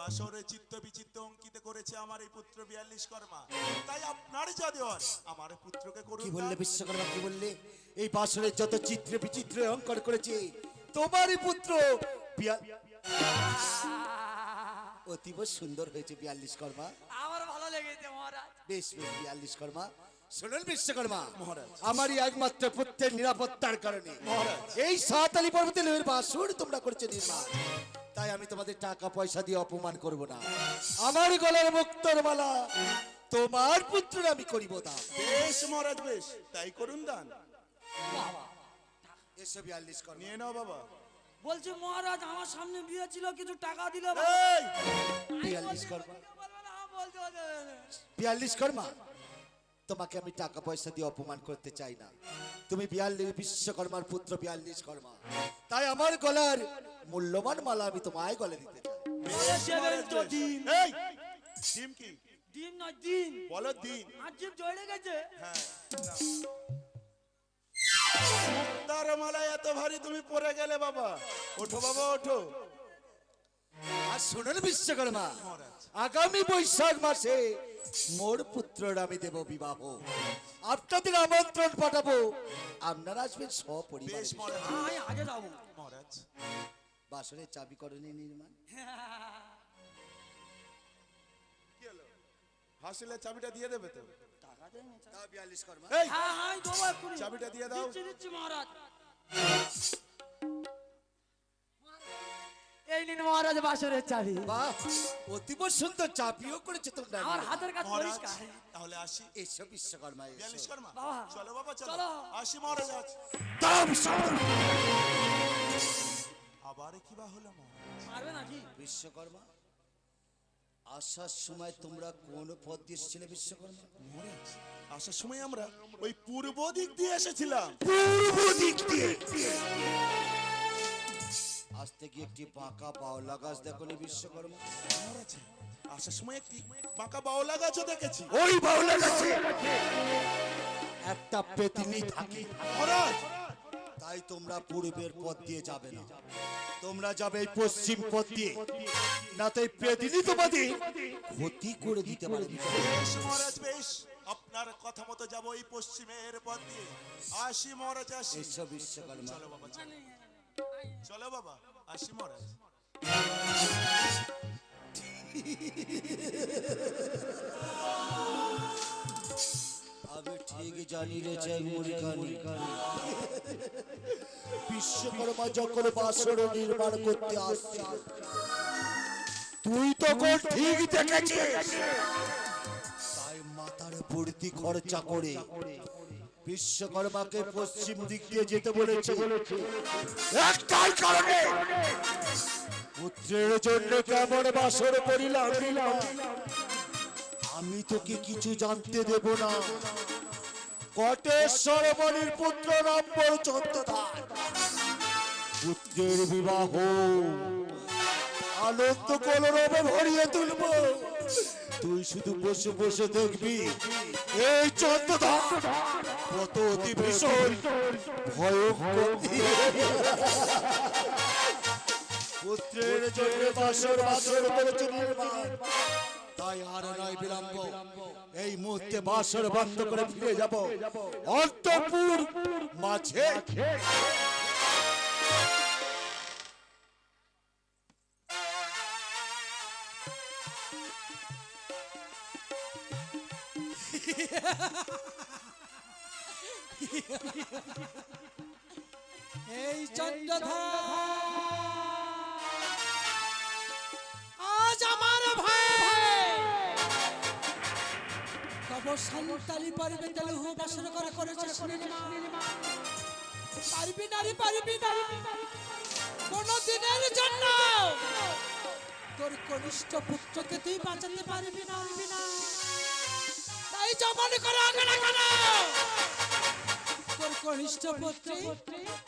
বাসরে চিত্ত বিচিত্ত অঙ্কিত করেছে আমার এই পুত্র বিয়াল্লিশ কর্মা। তাই আপনার যা দেওয়ার আমার পুত্রকে করুন কি বললে বিশ্বকর্মা কি বললে? এই বাসরের যত চিত্র বিচিত্র অঙ্কন করেছে তোমারই পুত্র অতীব সুন্দর হয়েছে বিয়াল্লিশ কর্মা। আমার ভালো লেগেছে মহারাজ। বেশ বেশ বিয়াল্লিশ কর্মা। শুনুন বিশ্বকর্মা মহারাজ। আমারই একমাত্র পুত্রের নিরাপত্তার কারণে। মহারাজ। এই সাতালি পর্বতে লেবের বাসুর তোমরা করছে নির্মাণ তাই আমি তোমাদের টাকা পয়সা দিয়ে অপমান করব না। আমার গলার মুক্তর মালা তোমার পুত্রের আমি করিব দাম বেশ মহারাজ বেশ। তাই করুন দান। এসব বিয়াল্লিশ কর্মা। নিয়ে নাও বাবা। বলছি মহারাজ আমার সামনে বিয়ে ছিল কিছু টাকা দিলে এই! বিয়াল্লিশ কর্মা। বিয়াল্লিশ কর্মা? তোমাকে আমি টাকা পয়সা দিয়ে অপমান করতে চাই না। তুমি বিয়াল্লিশ বিশ্বকর্মার পুত্র বিয়াল্লিশ কর্মা। তাই আমার গলার মূল্যবান মালা আমি তোমায় গলে দিতে চাই। ডিম। এই ডিম কি? ডিম নয় দিন বলো দিন আর জিপ জড়ে গেছে। হ্যাঁ মুক্তার মালা এত ভারী তুমি পরে গেলে বাবা। ওঠো বাবা ওঠো। আর শুনুন বিশ্বকর্মা। আগামী বৈশাখ মাসে মোর পুত্রের আমি দেব বিবাহ। আপনাদের আমন্ত্রণ পাঠাবো। আপনারা আসবেন সপরিবার। আগে যাব মহারাজ। বাসনের চাবি করণী নির্মাণ। কি হলো? হাসিলে চাবিটা দিয়ে দেবে তো? টাকা দেন না। তা বিয়াল্লিশ কর্মা। এই! হ্যাঁ হ্যাঁ দেবো এক্ষুনি চাবিটা দিয়ে দাও। দিচ্ছি দিচ্ছি মহারাজ। এই নিন মহারাজ বাসরের চাবি। বাহ অতীব সুন্দর চাপিও করেছে তোমরা। আমার হাতের মহারাজ পরিষ্কার। তাহলে আসি। এসব বিশ্বকর্মা এসো। বাবা। চলো বাবা চলো। আসি মহারাজ। বিশ্বকর্মা আবার কি বা হলো মারবে নাকি? বিশ্বকর্মা আসার সময় তোমরা কোন পথ দিয়ে এসেছিলে বিশ্বকর্মা? আসার সময় আমরা ওই পূর্ব দিক দিয়ে এসেছিলাম। পূর্ব দিক দিয়ে? আজ থেকে একটি বাঁকা বাউলা গাছ দেখনি বিশ্বকর্মা। আসার সময় একটি বাঁকা বাউলা গাছও দেখেছি। ওই বাউলা গাছে একটা পেতিনি থাকে। তাই তোমরা পূর্বের পথ দিয়ে যাবে না। তোমরা যাবে এই পশ্চিম পথ দিয়ে। না তো এই তোমাদের ক্ষতি করে দিতে পারে বেশ মহারাজ বেশ। আপনার কথা মতো যাব এই পশ্চিমের পথ দিয়ে। আসি মহারাজ আসি। এসব বিশ্বকর্মা চলো বাবা চলো। বাবা আসি মহারাজ। আমি ঠিক জানি রে বিশ্বকর্মা যখন বাসর নির্মাণ করতে আসছে, তুই ঠিক দেখেছিস। তাই ভর্তি খরচা করে বিশ্বকর্মাকে পশ্চিম দিক দিয়ে যেতে বলেছে। একটাই কারণে, পুত্রের জন্য কেমন বাসর করিলাম। আমি তোকে কিছু জানতে দেব না। কটেশ্বর মণির পুত্র নম্বর চন্দ্রধার পুত্রের বিবাহ। আনন্দ কলরবে ভরিয়ে তুলব। তুই শুধু বসে বসে দেখবি এই চন্দ্রধার কত অতি ভীষণ, ভয়ঙ্কর। পুত্রের জন্য বাসর বাসর করেছে নির্মাণ তাই আর নয় বিলম্ব। এই মুহূর্তে বাসর বন্ধ করে ফিরে যাব। অন্তপুর মাঝে। এই চন্দ্রধর। আজ আমার ভাই তব সন্তালি পারবে তাহলে হু বাসন করা করেছে শুনিনি। পারবি না রে, পারবি না। কোন দিনের জন্য। তোর কনিষ্ঠ পুত্রকে তুই বাঁচাতে পারবি না। পারবি না তাই জমান করে আগে না কেন। তোর কনিষ্ঠ পুত্রে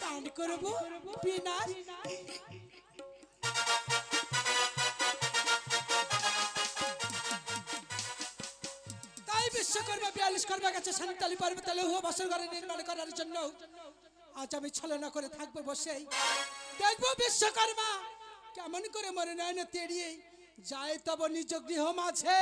দান করব বিনাশ তাই বিশ্বকর্মা বিয়াল্লিশ কর্মা গেছে সান্তালি পর্বতে, লৌহ বাসর ঘরে নির্মাণ করার জন্য। আজ আমি ছলনা করে থাকব বসেই দেখব বিশ্বকর্মা, কেমন করে মরে না তেড়িয়ে যায় তব নিজ গৃহ মাঝে।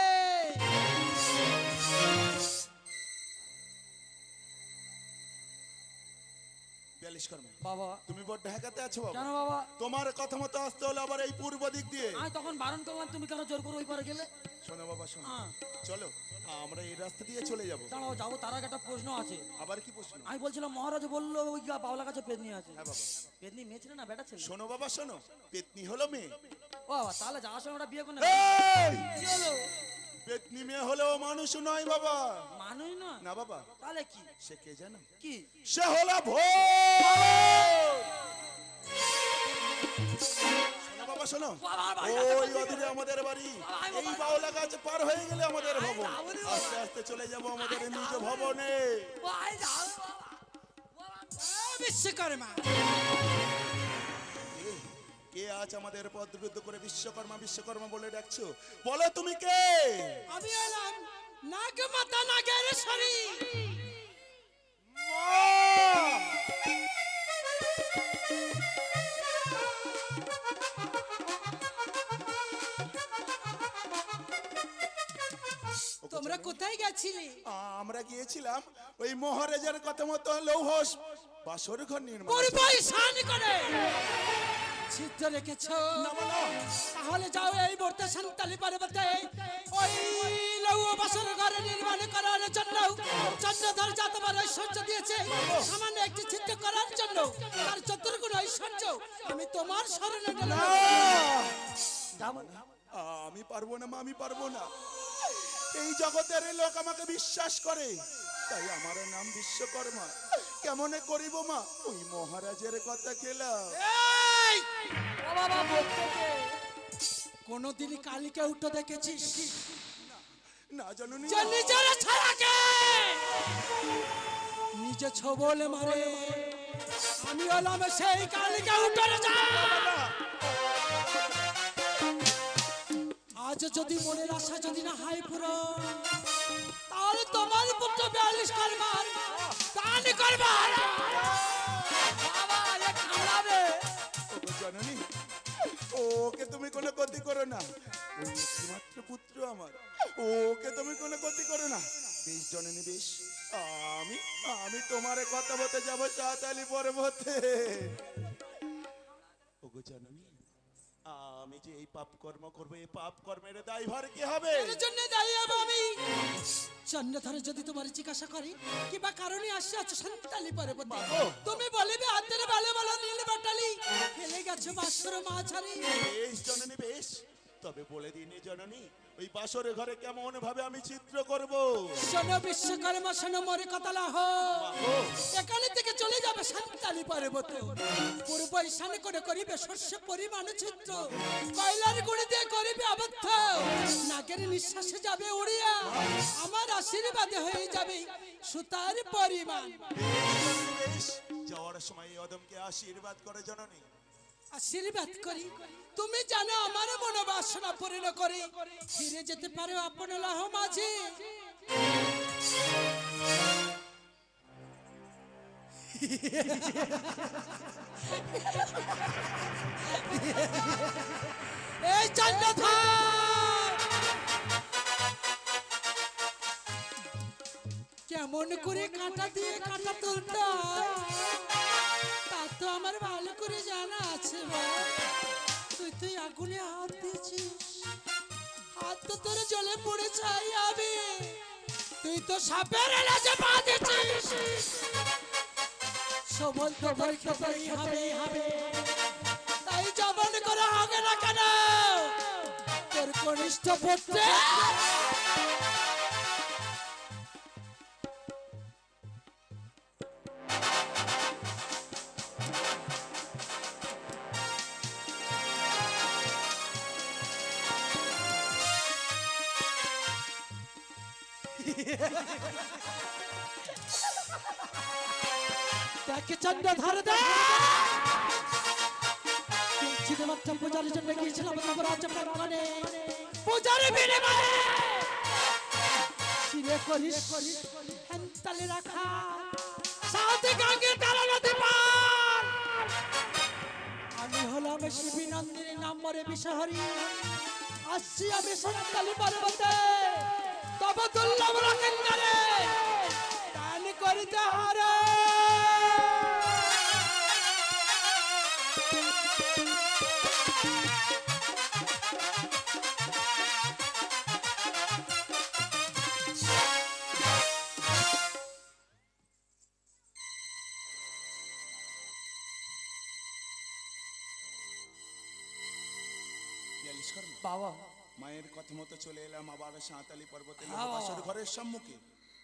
বিয়াল্লিশ বাবা তুমি বড় ঢাকাতে আছো বাবা। কেন বাবা? তোমার কথা মতো আসতে হলো আবার এই পূর্ব দিক দিয়ে। আমি তখন বারণ করলাম তুমি কেন জোর করে ওই পারে গেলে? শোনো বাবা শোনো। হ্যাঁ। চলো আমরা এই রাস্তা দিয়ে চলে যাব। দাঁড়াও যাব তার আগে একটা প্রশ্ন আছে। আবার কি প্রশ্ন? আমি বলছিলাম মহারাজ বলল ওই বাউলা কাছে পেদনি আছে? হ্যাঁ বাবা। পেদনি মেয়ে ছিল না বেটা ছিল? শোনো বাবা শোনো। পেতনি হলো মেয়ে। ও বাবা তাহলে যাওয়ার সময় ওরা বিয়ে করে মেয়ে হলেও মানুষ নয় বাবা। মানুষ না না বাবা। তাহলে কি? সে কে জানো? কি? সে হলো ভোর। বাবা শোনো। বাবা, বাবা, ওই অদূরে আমাদের বাড়ি। এই বাউলা গাছ পার হয়ে গেলে আমাদের ভবন। আস্তে আস্তে চলে যাব আমাদের নিজ ভবনে। বিশ্বকর্মা কে আজ আমাদের পদ পদরুদ্ধ করে বিশ্বকর্মা বিশ্বকর্মা বলে ডাকছো? বলো তুমি কে? আমি এলাম নাগ মাতা নাগের শরী তোমরা কোথায় গেছিলে? আমরা গিয়েছিলাম ওই মহারাজার কথা মতো লৌহস বাসর ঘর নির্মাণ করে। ছিদ্র রেখেছ। তাহলে যাও এই মুহূর্তে সান্তালি পর্বতে। ওই লৌহ বাসর ঘর নির্মাণ করার জন্য চন্দ্রধর যা তোমার ঐশ্বর্য দিয়েছে সামান্য একটি ছিদ্র করার জন্য তার চতুর্গুণ ঐশ্বর্য আমি তোমার স্মরণে আমি পারব না মা আমি পারব না। এই জগতের লোক আমাকে বিশ্বাস করে তাই আমার নাম বিশ্বকর্মা। কেমনে করিব মা? ওই মহারাজের কথা খেলাম কোনদিনই কালীকে উঠো দেখেছিস? না জানো নি যে নিজের ছায়াকে নিজে ছবলে মারে। আমি হলাম সেই কালীকে উঠে যা। আজ যদি মনের আশা যদি না হয় পুরো তাহলে তোমার পুত্র বিয়াল্লিশ করবার দান করবার। জননী। ওকে তুমি কোনো ক্ষতি করো না। একমাত্র পুত্র আমার। ওকে তুমি কোনো ক্ষতি করো না। বেশ জননী, বেশ। আমি আমি তোমার কথা বলতে যাব সাতালি পর্বতে। ওগো জননী আমি যে এই পাপ কর্ম করব এই পাপ কর্মের দায়ভার কি হবে? এর জন্য দায়ী হব আমি। চন্দ্রধর যদি তোমার জিজ্ঞাসা করি কিবা কারণে আসছে আছো সন্তালি পরে তুমি বলিবে হাতের ভালো ভালো নীল বাটালি। ফেলে গেছো বাসর বেশ জননী বেশ। তবে বলে দিন জননী ওই বাসরের ঘরে কেমন ভাবে আমি চিত্র করব? শোনো বিশ্বকর্মা শোনো মরে কথা লাহ এখানে থেকে চলে যাবে সন্তালি পর্বতে। পূর্ব ঈশান করে করিবে শস্য পরিমাণ চিত্র। কয়লার গুড়ি দিয়ে করিবে আবদ্ধ। নাগের নিঃশ্বাসে যাবে উড়িয়া। আমার আশীর্বাদে হয়ে যাবে সুতার পরিমাণ। যাওয়ার সময় অদমকে আশীর্বাদ করে জননী। আশীর্বাদ করি। তুমি জানো আমার মনোবাসনা পূর্ণ করে। ফিরে যেতে পারো আপন লাহ মাঝে। এই কেমন করে কাঁটা দিয়ে কাঁটা তুলতে তা আমার ভালো করে জানা আছে। তুই তুই আগুনে হাত দিয়েছিস। হাত তো তোর জলে পড়ে চাই আমি। তুই তো সাপের এলাচে পা দিয়েছিস। সবল তো পরীক্ষাতেই হবে। হবে। তাই জবন করা হবে না কেন? তোর কনিষ্ঠ পুত্রে। তাকে চন্দ্রধর দে। শুধুমাত্র পূজার জন্য গিয়েছিলাম রাজ্য প্রাঙ্গণে। পূজার বিনিময়ে শিরে করিস হ্যান্তালে রাখা। সাথে গাঙ্গের তারা নদী পার। আমি হলাম শিবী নন্দিনী নম্বরে বিষহরি আসছি আমি সন্তালি পর্বতে। তব দুর্লভ রকেন্দ্রে দান করিতে হারে বিয়াল্লিশ কর্ম বাবা মায়ের কথা মতো চলে এলাম আবার সাঁতালি পর্বতে। বাসর ঘরের সম্মুখে।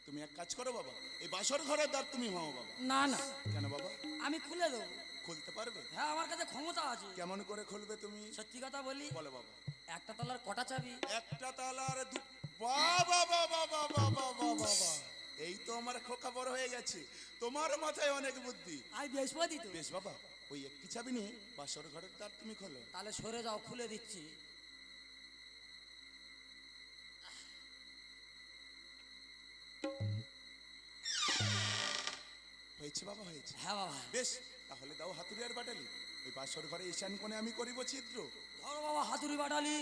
তুমি এক কাজ করো বাবা এই বাসর ঘরের দ্বার তুমি হও বাবা। না না। কেন বাবা? আমি খুলে দেবো। খুলতে পারবে? হ্যাঁ আমার কাছে ক্ষমতা আছে। কেমন করে খুলবে তুমি? সত্যি কথা বলি বলো বাবা। একটা তলার কটা চাবি? একটা তালার দু বাবা বাবা বাবা বাবা বাবা এই তো আমার খোকা বড় হয়ে গেছে। তোমার মাথায় অনেক বুদ্ধি। আমি বৃহস্পতি তো। বেশ বাবা ওই একটি চাবি নিয়ে বাসর ঘরের দ্বার তুমি খোলো। তাহলে সরে যাও খুলে দিচ্ছি। হয়েছে বাবা হয়েছে। হ্যাঁ বাবা। বেশ তাহলে দাও হাতুড়িয়ার বাটালি। ওই বাসর ঘরে ঈশান কোণে আমি করিব ধরো বাবা হাতুড়ি বাটালি।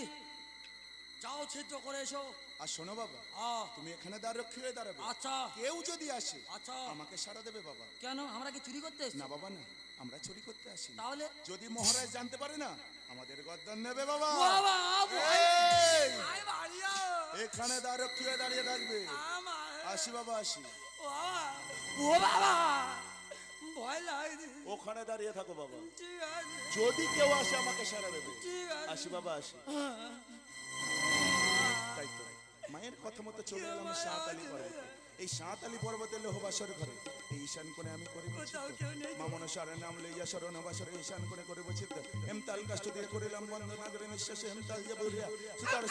যাও ছিদ্র করে এসো। আর শোনো বাবা তুমি এখানে দ্বার রক্ষী হয়ে দাঁড়াবে। আচ্ছা। কেউ যদি আসে আচ্ছা। আমাকে সারা দেবে বাবা। কেন? আমরা কি চুরি করতে? না বাবা না। আমরা চুরি করতে আসি তাহলে যদি মহারাজ জানতে পারে না আমাদের গদ্দান নেবে বাবা। এখানে দ্বার রক্ষী হয়ে দাঁড়িয়ে থাকবে। আসি বাবা আসি। ও বাবা ভয় লাগে। ওখানে দাঁড়িয়ে থাকো বাবা। যদি কেউ আসে আমাকে সারা দেবে। আসি বাবা আসি। তাই তো। মায়ের কথা মতো চলে এলাম সাঁতালি পর্বতে। এই সাঁতালি পর্বতে লোহবাসর ঘরে। এই ঈশান কোণে আমি নেই। মামন সারে নাম লইয়া শরণ বাসরে ঈশান কোণে করিব চিত্ত। হেমতাল কাষ্ট দিয়ে করিলাম বন্ধ নাগরে নিঃশ্বাসে হেমতাল যে বলিয়া। সুতার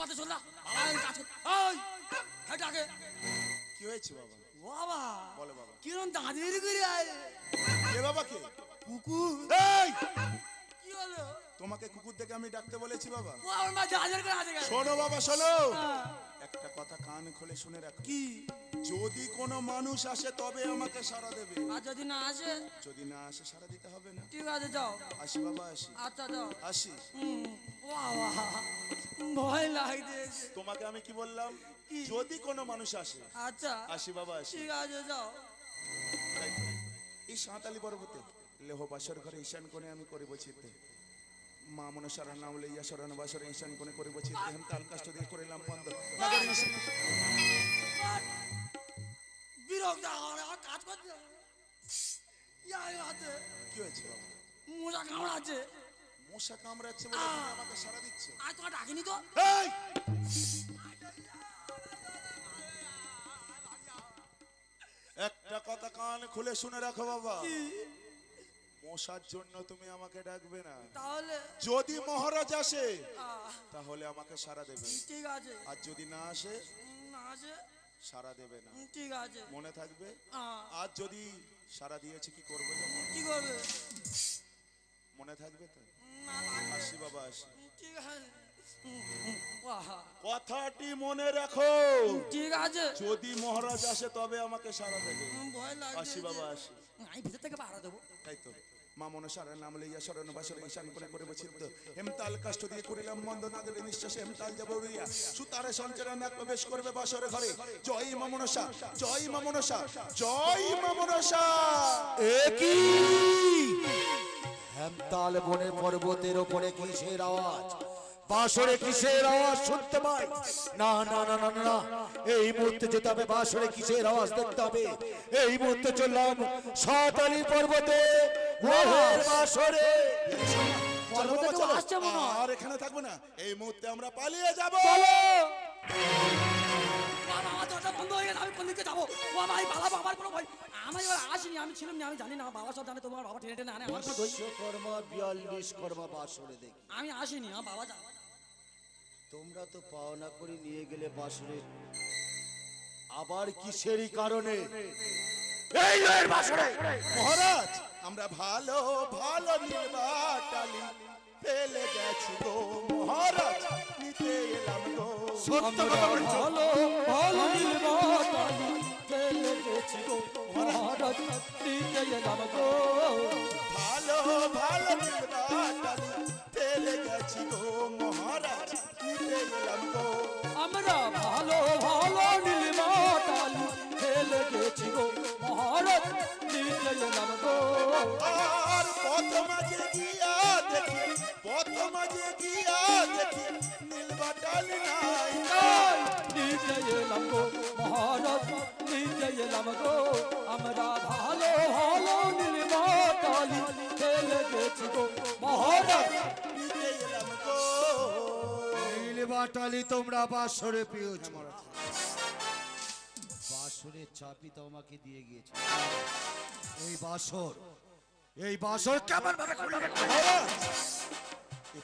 সঙ্গে চল না। ওই হেঁটে আগে কি হয়েছে বাবা? বাবা। বলো বাবা। কিরম দাঁড়িয়ে করে আয়। কে বাবা কে? কুকুর। এই। কি হলো? তোমাকে কুকুর দেখে আমি ডাকতে বলেছি বাবা। ও আমার মা জাহাজের করে আছে শোনো বাবা শোনো। একটা কথা কান খুলে শুনে রাখো। কি? যদি কোনো মানুষ আসে তবে আমাকে সারা দেবে। আর যদি না আসে? যদি না আসে সারা দিতে হবে না। ঠিক আছে যাও। আসি বাবা আসি। আচ্ছা যাও। আসি। ভয় লাগতেছে তোমাকে আমি কি বললাম? যদি কোনো মানুষ আসে আচ্ছা। আসি বাবা আসি। ঠিক আছে যাও। এই সাঁতালি পর্বতে লেহ বাসর ঘরে ঈশান কোণে আমি করিব চিত্তে মা মনসার নাম লইয়া শরণ বাসরে ঈশান কোণে করিব চিত্তে হেম তাল কাষ্ট দিয়ে করিলাম বন্ধ। বিরক্ত কাজ করতে কি হয়েছে কামড়াচ্ছে। মশা কামড়াচ্ছে বলে তুমি আমাকে সারা দিচ্ছে। তোমার ডাকিনি তো? এই! একটা কথা কান খুলে শুনে রাখো বাবা। মশার জন্য তুমি আমাকে ডাকবে না। তাহলে? যদি মহারাজ আসে তাহলে আমাকে সারা দেবে। ঠিক আছে। আর যদি না আসে না আছে সারা দেবে না। ঠিক আছে। মনে থাকবে? আর যদি সারা দিয়েছে কি করবে? কি করবে? মনে থাকবে তো? না ঠিক আছে। আহা, কথাটি মনে রাখো। ঠিক আছে। যদি মহারাজ আসে তবে আমাকে সারা দেবে। ভয় আসি বাবা আসি। আমি ভিতর থেকে পাহারা দেবো। তাই তো। মা মনসার নাম লইয়া শরণ বাসরে ঈশান করে করে বছিত হেমতাল কাষ্ট দিয়ে করিলাম মন্দ নাগরে নিঃশ্বাসে হেমতাল যাব উড়িয়া সুতারে সঞ্চারণ এক প্রবেশ করবে বাসরে ঘরে। জয় মা মনসা জয় মা মনসা জয় মা মনসা। একই হেমতাল বনে পর্বতের ওপরে কিসের আওয়াজ? বাসরে কিসের আওয়াজ শুনতে পাই? না না না না না এই মুহূর্তে যেতে হবে বাসরে কিসের আওয়াজ দেখতে হবে? এই মুহূর্তে চললাম সাঁতালি পর্বতে। বাসরে আর এখানে থাকব না। এই মুহূর্তে আমরা পালিয়ে যাব। দরজা বন্ধ হয়ে গেছে আমি কোন দিকে যাব? ও ভাই বাবা বাবার কোনো ভয়। আমি এবার আসিনি আমি ছিলাম না আমি জানি না বাবা সব জানে তোমার বাবা টেনে টেনে আনে আমার কোনো দোষ নেই। বিয়াল্লিশ কর্মা বাসরে দেখি। আমি আসিনি আমার বাবা জানে তোমরা তো পাওনা করে নিয়ে গেলে বাসরে আবার কিসেরই কারণে? এই বাসরে মহারাজ আমরা ভালো ভালো নির্বাটালি ফেলে গেছি গো। মহারাজ নিতে এলাম গো। সত্য কথা বলছো। ভালো ভালো নির্বাচনী চলে গেছি গো মহারাজ দিতে গেলাম গো। ভালো ভালো নির্বাচনী চলে গেছি গো মহারাজ দিতে গেলাম গো। আমরা ভালো ভালো নির্বাচনী চলে গেছি গো মহারাজ দিতে গেলাম গো। বাসরের চাবি তো আমাকে দিয়ে গিয়েছে। এই বাসর এই বাসর কেমন ভাবে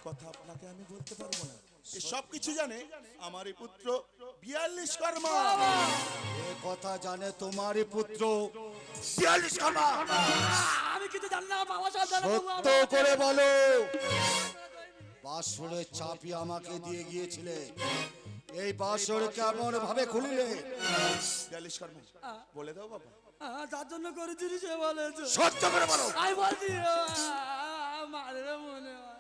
কথা আপনাকে আমি বলতে পারব না। সব কিছু জানে আমার এই পুত্র বিয়াল্লিশ কর্মা। এ কথা জানে তোমারই পুত্র বিয়াল্লিশ কর্মা। আমি কিছু জানি না বাবা সব জানে সত্য করে বলো। বাসরের চাবি আমাকে দিয়ে গিয়েছিলে। এই বাসর কেমন ভাবে খুলিলে? বিয়াল্লিশ কর্মা বলে দাও বাবা। যার জন্য করেছি সে বলেছে। সত্য করে বলো। আমি বলছি আমার মনে হয়।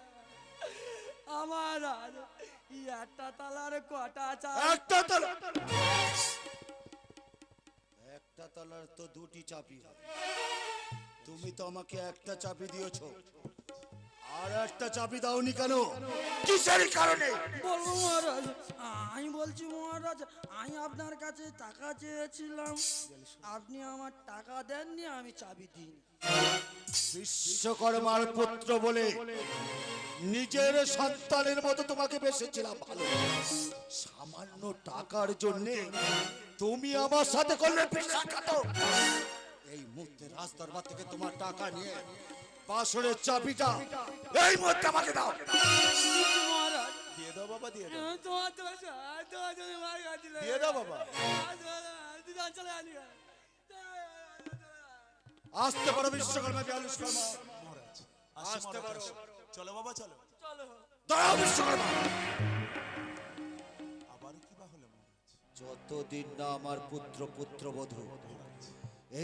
আমার আর একটা তালার কটা চা একটা তলা। একটা তলার তো দুটি চাবি। তুমি তো আমাকে একটা চাবি দিয়েছ। আর একটা চাবি দাওনি কেন? কিসের কারণে? বলব মহারাজ আমি বলছি মহারাজ আমি আপনার কাছে টাকা চেয়েছিলাম। আপনি আমার টাকা দেননি আমি চাবি দিই বিশ্বকর্মার পুত্র বলে নিজের সন্তানের মতো তোমাকে বেসেছিলাম ভালো সামান্য টাকার জন্য তুমি আমার সাথে করলে এই মুহূর্তে রাজদরবার থেকে তোমার টাকা নিয়ে বাসরের চাবিটা এই মুহূর্তে আমাকে দাও দিয়ে দাও বাবা দিয়ে দাও দিয়ে দাও বাবা আসতে পারো বিশ্বকর্মা বিয়াল্লিশ কর্মা। মহারাজ আসতে পারো। চলো বাবা চলো। দাঁড়াও বিশ্বকর্মা। আবার কি বা হলো যতদিন না আমার পুত্র পুত্রবধূ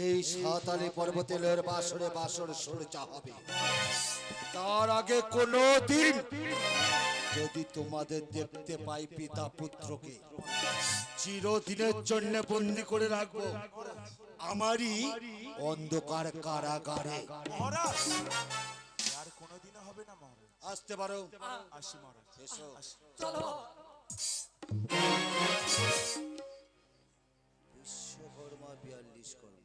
এই সাঁতালি পর্বতেলের বাসরে বাসর সরচা হবে। তার আগে কোনো দিন যদি তোমাদের দেখতে পাই পিতা পুত্রকে চিরদিনের জন্য বন্দি করে রাখব। আমারই অন্ধকার কারাগারে। মহারাজ! আর কোনোদিনও হবে না মহারাজ। আসতে পারো। আসি মহারাজ। এসো। চলো। বিশ্বকর্মা বিয়াল্লিশ কর্মা।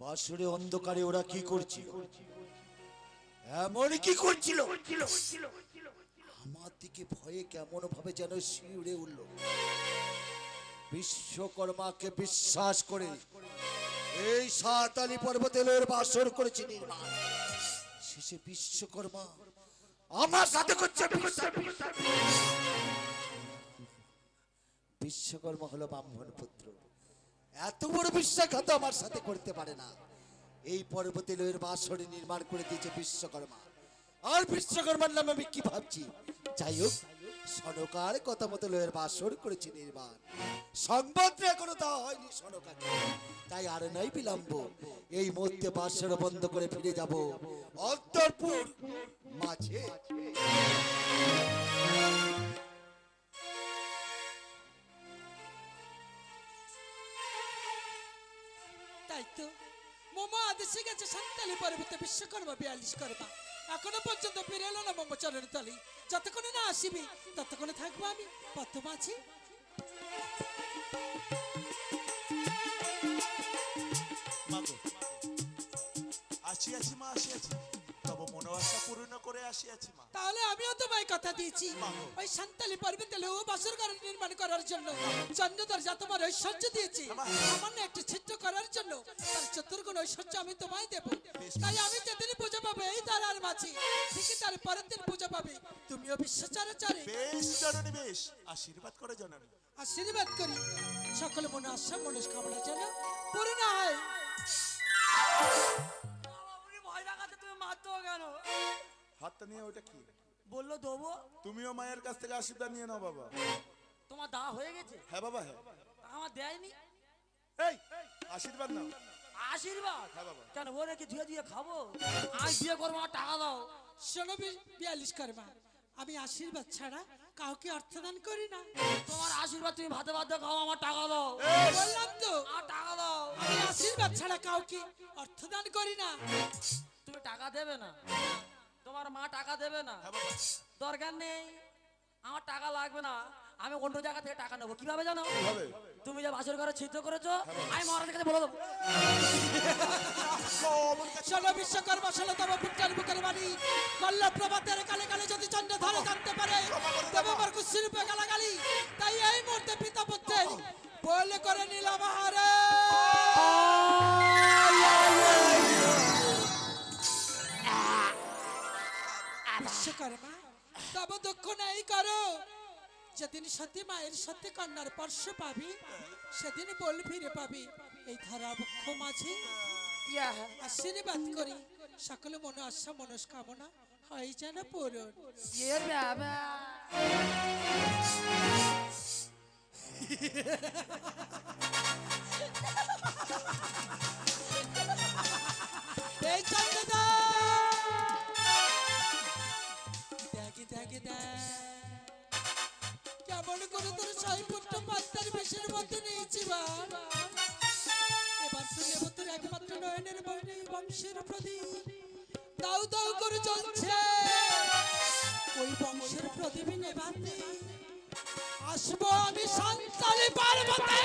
বাসরে অন্ধকারে ওরা কি করছিল? এমন কি করছিল? আমার দিকে ভয়ে কেমন ভাবে যেন শিউরে উঠল। বিশ্বকর্মাকে বিশ্বাস করে এই সাতালি পর্বতেলের বাসর করেছে শেষে বিশ্বকর্মা আমার সাথে করছে বিশ্বকর্মা হলো ব্রাহ্মণ পুত্র। এত বড় বিশ্বাসঘাত আমার সাথে করতে পারে না। এই পর্বতে লোয়ের বাসরে নির্মাণ করে দিয়েছে বিশ্বকর্মা। আর বিশ্বকর্মার নামে আমি কি ভাবছি? যাই হোক সনকার কথা মতো লোয়ের বাসর করেছে নির্মাণ। সংবাদ এখনও দেওয়া হয়নি সনকাকে তাই আর নাই বিলম্ব। এই মধ্যে বাসর বন্ধ করে ফিরে যাব। অন্তরপুর মাঝে। তাই তো মোমো আদেশে গেছে সান্তালি পর্বতে বিশ্বকর্মা বিয়াল্লিশ করবা। এখনও পর্যন্ত ফিরে এলো না মোমো চরণ তলি। যতক্ষণে না আসিবি ততক্ষণে থাকব আমি। প্রথম আছি। মাগো আসি আছি মা আসি আছি তবে মনোবাসা পূর্ণ করে আসি আছি মা। তাহলে আমিও তোমায় কথা দিয়েছি। ওই সান্তালি পর্বতে লো বাসর ঘর নির্মাণ করার জন্য চন্দ্রধর যা তোমার ঐশ্বর্য দিয়েছি। সামান্য একটু ছিদ্র করার জন্য তার চতুর্গুণ ঐশ্বর্য আমি তোমায় দেব। তাই আমি যেদিনই পুজো পাবে এই তারার মাঝি। ঠিকই তার পরের দিন পুজো পাবে। তুমিও বিশ্বাচারে বেশ জননী বেশ। আশীর্বাদ করে জননী। আশীর্বাদ করি। সকল মনে আশা মনস্কামনা যেন পূর্ণ হয়। ভয় দেখাচ্ছে তুমি মারতো কেন? হাতটা নিয়ে ওটা কি? বলল দেবো। তুমিও মায়ের কাছ থেকে আশীর্বাদ নিয়ে নাও বাবা। তোমার দা হয়ে গেছে? হ্যাঁ বাবা হ্যাঁ। আমার দেয়নি। এই আশীর্বাদ নাও। আশীর্বাদ। হ্যাঁ কেন ধুয়ে ধুয়ে খাব? আজ বিয়ে করব আমার টাকা দাও। শোনো বিয়াল্লিশ আমি আশীর্বাদ ছাড়া কাউকে অর্থদান করি না। তোমার আশীর্বাদ তুমি ভাতে ভাতে খাও আমার টাকা দাও। বললাম তো আমার টাকা দাও। আমি আশীর্বাদ ছাড়া কাউকে অর্থদান করি না। তুমি টাকা দেবে না। তোমার মা টাকা দেবে না। হ্যাঁ দরকার নেই। আমার টাকা লাগবে না। আমি অন্য জায়গা থেকে টাকা নেব। কীভাবে জানো? তুমি যে বাসর ঘরে ছিদ্র করেছ আমি মহারাজের কাছে বলে দেবো। ষোলো বিশ্বকর্মা ষোলতম বিজ্ঞান বুকের বাণী। কল্ল প্রভাতের কালে কালে যদি চন্দ্র ধরে জানতে পারে তবে আমার কুশ্রীপে গালাগালি। তাই এই মুহূর্তে পিতা পুত্রের বলে করে নিলাম আহারে বিশ্বকর্মা তব দুঃখ নাই করো। যেদিন সতী মায়ের সত্যি কন্যার স্পর্শ পাবি সেদিন বল ফিরে পাবি। এই ধারা বক্ষ মাঝে আশীর্বাদ করি। সকল মনে আশা মনস্কামনা হয় যেন পূরণ। বাবা। কেমন করে তোর ফুটটা পাত্তার বেশের মধ্যে নিয়েছি বা এবার শুনে তোর একমাত্র নয়নের বয়নে বংশের প্রদীপ। দাউ দাউ করে চলছে ওই বংশের প্রদীপ নেবাতে আসব আমি সন্তানে পার্বতী।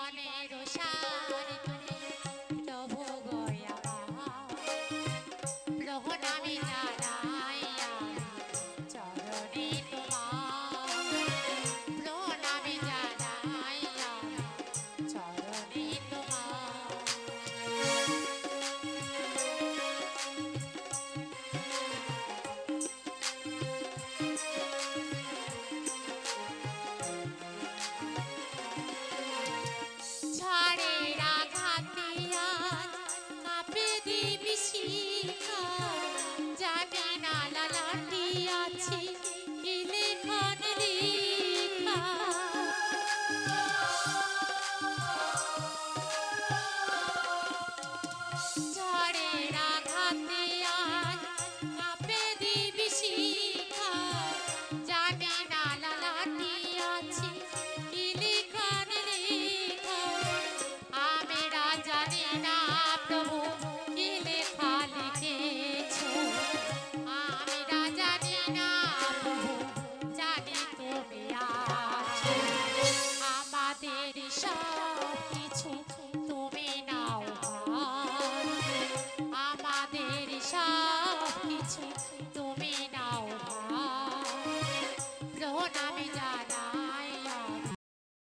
জীবনের